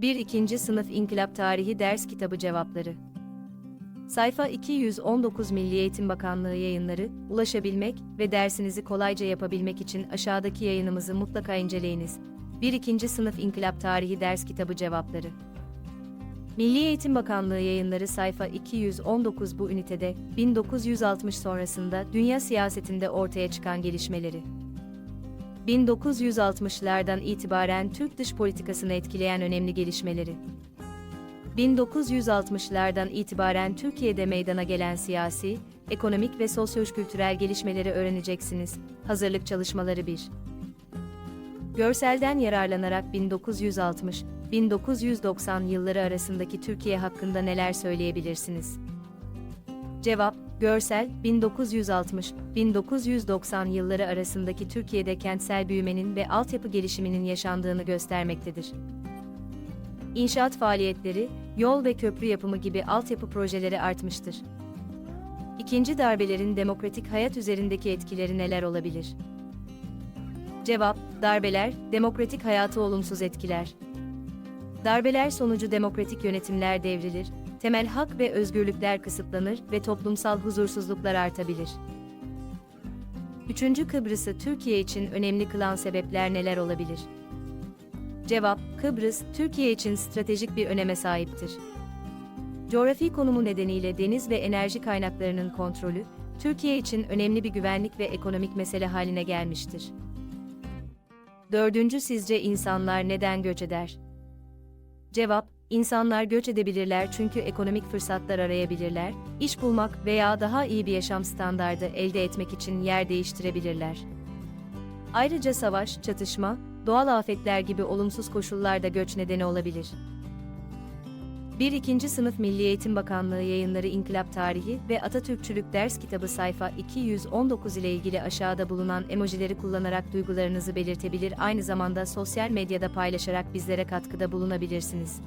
1. 2. Sınıf İnkılap Tarihi Ders Kitabı Cevapları Sayfa 219 Milli Eğitim Bakanlığı yayınları, ulaşabilmek ve dersinizi kolayca yapabilmek için aşağıdaki yayınımızı mutlaka inceleyiniz. 1. 2. Sınıf İnkılap Tarihi Ders Kitabı Cevapları Milli Eğitim Bakanlığı yayınları sayfa 219 bu ünitede, 1960 sonrasında dünya siyasetinde ortaya çıkan gelişmeleri, 1960'lardan itibaren Türk dış politikasını etkileyen önemli gelişmeleri, 1960'lardan itibaren Türkiye'de meydana gelen siyasi, ekonomik ve sosyo-kültürel gelişmeleri öğreneceksiniz. Hazırlık çalışmaları 1. Görselden yararlanarak 1960-1990 yılları arasındaki Türkiye hakkında neler söyleyebilirsiniz? Cevap, görsel, 1960-1990 yılları arasındaki Türkiye'de kentsel büyümenin ve altyapı gelişiminin yaşandığını göstermektedir. İnşaat faaliyetleri, yol ve köprü yapımı gibi altyapı projeleri artmıştır. İkinci darbelerin demokratik hayat üzerindeki etkileri neler olabilir? Cevap, darbeler, demokratik hayatı olumsuz etkiler. Darbeler sonucu demokratik yönetimler devrilir, temel hak ve özgürlükler kısıtlanır ve toplumsal huzursuzluklar artabilir. Üçüncü Kıbrıs'ı Türkiye için önemli kılan sebepler neler olabilir? Cevap, Kıbrıs, Türkiye için stratejik bir öneme sahiptir. Coğrafi konumu nedeniyle deniz ve enerji kaynaklarının kontrolü, Türkiye için önemli bir güvenlik ve ekonomik mesele haline gelmiştir. Dördüncü sizce insanlar neden göç eder? Cevap, insanlar göç edebilirler çünkü ekonomik fırsatlar arayabilirler, iş bulmak veya daha iyi bir yaşam standardı elde etmek için yer değiştirebilirler. Ayrıca savaş, çatışma, doğal afetler gibi olumsuz koşullar da göç nedeni olabilir. 1. 2. Sınıf Milli Eğitim Bakanlığı yayınları İnkılap Tarihi ve Atatürkçülük Ders Kitabı sayfa 219 ile ilgili aşağıda bulunan emojileri kullanarak duygularınızı belirtebilir aynı zamanda sosyal medyada paylaşarak bizlere katkıda bulunabilirsiniz.